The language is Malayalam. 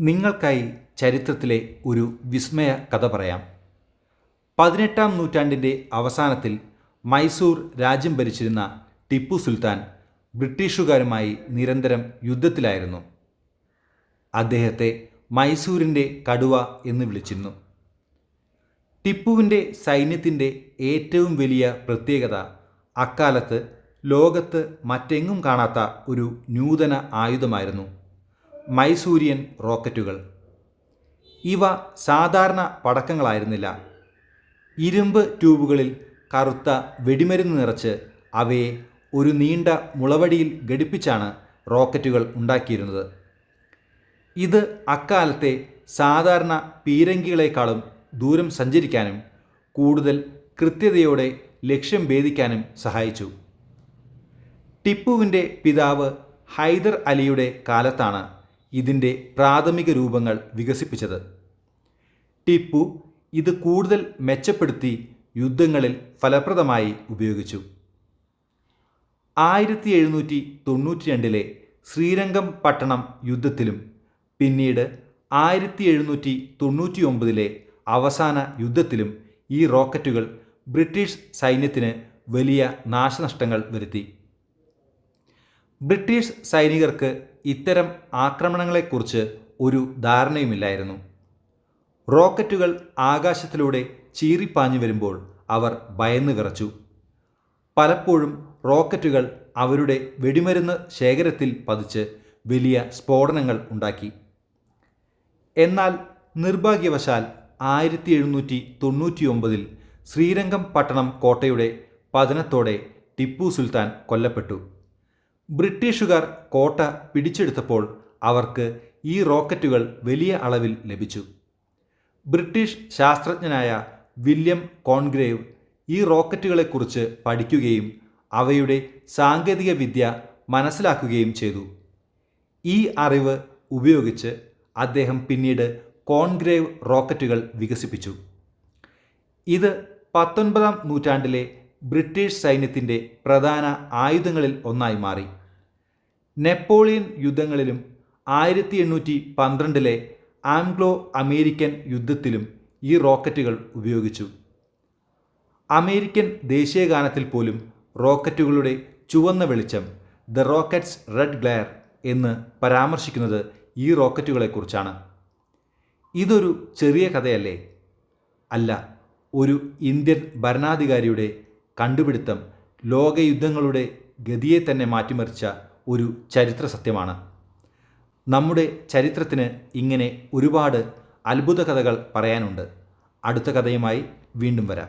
നിങ്ങൾക്കായി ചരിത്രത്തിലെ ഒരു വിസ്മയ കഥ പറയാം. പതിനെട്ടാം നൂറ്റാണ്ടിന്റെ അവസാനത്തിൽ മൈസൂർ രാജ്യം ഭരിച്ചിരുന്ന ടിപ്പു സുൽത്താൻ ബ്രിട്ടീഷുകാരുമായി നിരന്തരം യുദ്ധത്തിലായിരുന്നു. അദ്ദേഹത്തെ മൈസൂരിന്റെ കടുവ എന്ന് വിളിച്ചിരുന്നു. ടിപ്പുവിന്റെ സൈന്യത്തിന്റെ ഏറ്റവും വലിയ പ്രത്യേകത അക്കാലത്ത് ലോകത്ത് മറ്റെങ്ങും കാണാത്ത ഒരു നൂതന ആയുധമായിരുന്നു മൈസൂരിയൻ റോക്കറ്റുകൾ. ഇവ സാധാരണ പടക്കങ്ങളായിരുന്നില്ല. ഇരുമ്പ് ട്യൂബുകളിൽ കറുത്ത വെടിമരുന്ന് നിറച്ച് അവയെ ഒരു നീണ്ട മുളവടിയിൽ ഘടിപ്പിച്ചാണ് റോക്കറ്റുകൾ ഉണ്ടാക്കിയിരുന്നത്. ഇത് അക്കാലത്തെ സാധാരണ പീരങ്കികളെക്കാളും ദൂരം സഞ്ചരിക്കാനും കൂടുതൽ കൃത്യതയോടെ ലക്ഷ്യം ഭേദിക്കാനും സഹായിച്ചു. ടിപ്പുവിന്റെ പിതാവ് ഹൈദർ അലിയുടെ കാലത്താണ് ഇതിന്റെ പ്രാഥമിക രൂപങ്ങൾ വികസിപ്പിച്ചത്. ടിപ്പു ഇത് കൂടുതൽ മെച്ചപ്പെടുത്തി യുദ്ധങ്ങളിൽ ഫലപ്രദമായി ഉപയോഗിച്ചു. ആയിരത്തി എഴുന്നൂറ്റി തൊണ്ണൂറ്റി രണ്ടിലെ ശ്രീരംഗം പട്ടണം യുദ്ധത്തിലും പിന്നീട് ആയിരത്തി എഴുന്നൂറ്റി തൊണ്ണൂറ്റി ഒമ്പതിലെ അവസാന യുദ്ധത്തിലും ഈ റോക്കറ്റുകൾ ബ്രിട്ടീഷ് സൈന്യത്തിന് വലിയ നാശനഷ്ടങ്ങൾ വരുത്തി. ബ്രിട്ടീഷ് സൈനികർക്ക് ഇത്തരം ആക്രമണങ്ങളെക്കുറിച്ച് ഒരു ധാരണയുമില്ലായിരുന്നു. റോക്കറ്റുകൾ ആകാശത്തിലൂടെ ചീറിപ്പാഞ്ഞു വരുമ്പോൾ അവർ ഭയന്ന് വിറച്ചു. പലപ്പോഴും റോക്കറ്റുകൾ അവരുടെ വെടിമരുന്ന് ശേഖരത്തിൽ പതിച്ച് വലിയ സ്ഫോടനങ്ങൾ ഉണ്ടാക്കി. എന്നാൽ നിർഭാഗ്യവശാൽ ആയിരത്തി എഴുന്നൂറ്റി തൊണ്ണൂറ്റി ഒമ്പതിൽ ശ്രീരംഗം പട്ടണം കോട്ടയുടെ പതനത്തോടെ ടിപ്പു സുൽത്താൻ കൊല്ലപ്പെട്ടു. ബ്രിട്ടീഷുകാർ കോട്ട പിടിച്ചെടുത്തപ്പോൾ അവർക്ക് ഈ റോക്കറ്റുകൾ വലിയ അളവിൽ ലഭിച്ചു. ബ്രിട്ടീഷ് ശാസ്ത്രജ്ഞനായ വില്യം കോൺഗ്രേവ് ഈ റോക്കറ്റുകളെക്കുറിച്ച് പഠിക്കുകയും അവയുടെ സാങ്കേതിക വിദ്യ മനസ്സിലാക്കുകയും ചെയ്തു. ഈ അറിവ് ഉപയോഗിച്ച് അദ്ദേഹം പിന്നീട് കോൺഗ്രേവ് റോക്കറ്റുകൾ വികസിപ്പിച്ചു. ഇത് പത്തൊൻപതാം നൂറ്റാണ്ടിലെ ബ്രിട്ടീഷ് സൈന്യത്തിന്റെ പ്രധാന ആയുധങ്ങളിൽ ഒന്നായി മാറി. നെപ്പോളിയൻ യുദ്ധങ്ങളിലും ആയിരത്തി എണ്ണൂറ്റി പന്ത്രണ്ടിലെ ആംഗ്ലോ അമേരിക്കൻ യുദ്ധത്തിലും ഈ റോക്കറ്റുകൾ ഉപയോഗിച്ചു. അമേരിക്കൻ ദേശീയഗാനത്തിൽ പോലും റോക്കറ്റുകളുടെ ചുവന്ന വെളിച്ചം ദ റോക്കറ്റ്സ് റെഡ് ഗ്ലെയർ എന്ന് പരാമർശിക്കുന്നത് ഈ റോക്കറ്റുകളെക്കുറിച്ചാണ്. ഇതൊരു ചെറിയ കഥയല്ലേ? അല്ല ഒരു ഇന്ത്യൻ ഭരണാധികാരിയുടെ കണ്ടുപിടുത്തം ലോകയുദ്ധങ്ങളുടെ ഗതിയെ തന്നെ മാറ്റിമറിച്ച ഒരു ചരിത്ര സത്യമാണ്. നമ്മുടെ ചരിത്രത്തിന് ഇങ്ങനെ ഒരുപാട് അത്ഭുത കഥകൾ പറയാനുണ്ട്. അടുത്ത കഥയുമായി വീണ്ടും വരാം.